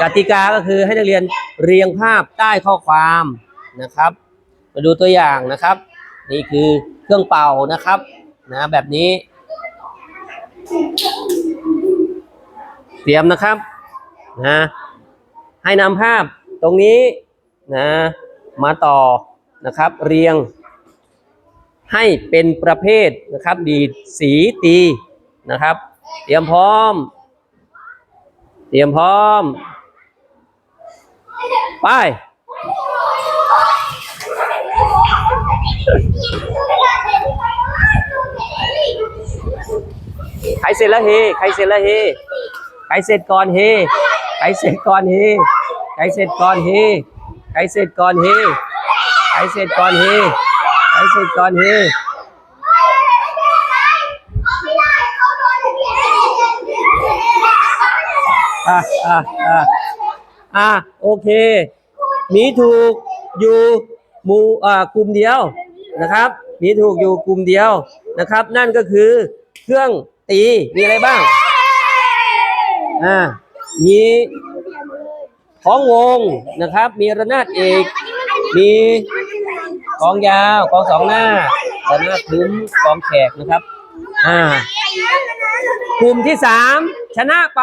กติกาก็คือให้นักเรียนเรียงภาพใต้ข้อความนะครับ มาดูตัวอย่างนะครับ นี่คือเครื่องเป่านะครับนะแบบนี้ เตรียมนะครับนะให้นำภาพตรงนี้นะมาต่อนะครับ เรียง ให้เป็นประเภทนะครับ ดีดสีตีนะครับ เตรียมพร้อม เตรียมพร้อม ไปใครเสร็จแล้วเฮใครเสร็จแล้วเฮใครเสร็จก่อนเฮใครเสร็จก่อนเฮใครเสร็จก่อนเฮใครเสร็จก่อนเฮใครเสร็จก่อนเฮใครเสร็จก่อนเฮอะอะอะอะโอเค มีถูกอยู่หมู่อ่ากลุ่มเดียวนะครับ มีถูกอยู่กลุ่มเดียวนะครับ นั่นก็คือเครื่องตีมีอะไรบ้างอ่ามีของวงนะครับ มีระนาดเอกมีกองยาวกองสองหน้าระนาดพื้นกองแขกนะครับอ่ากลุ่มที่สามชนะไป